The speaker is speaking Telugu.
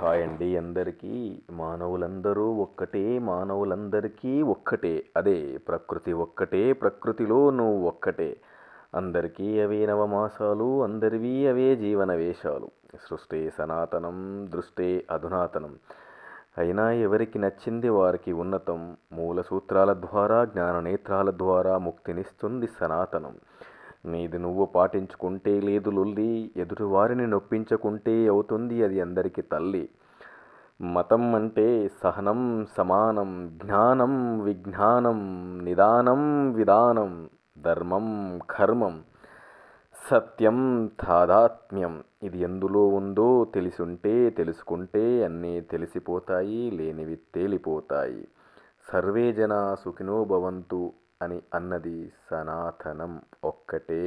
హాయ్ అండి అందరికీ మానవులందరూ ఒక్కటే మానవులందరికీ ఒక్కటే. అదే ప్రకృతి ఒక్కటే ప్రకృతిలో నువ్వు ఒక్కటే. అందరికీ అవే నవమాసాలు అందరివి అవే జీవన వేషాలు సృష్టి సనాతనం దృష్టే అధునాతనం. అయినా ఎవరికి నచ్చింది వారికి ఉన్నతం. మూల సూత్రాల ద్వారా జ్ఞాననేత్రాల ద్వారా ముక్తినిస్తుంది సనాతనం. నీది నువ్వు పాటించుకుంటే లేదు లొల్లి ఎదుటివారిని నొప్పించుకుంటే అవుతుంది అది అందరికి తల్లి. మతం అంటే సహనం సమానం జ్ఞానం విజ్ఞానం నిదానం విధానం ధర్మం కర్మం సత్యం తాదాత్మ్యం ఇది ఎందులో ఉందో తెలిసుంటే తెలుసుకుంటే అన్నీ తెలిసిపోతాయి లేనివి తేలిపోతాయి. సర్వే జనా సుఖినో భవంతు. అని అన్నది సనాతనం ఒక్కటే.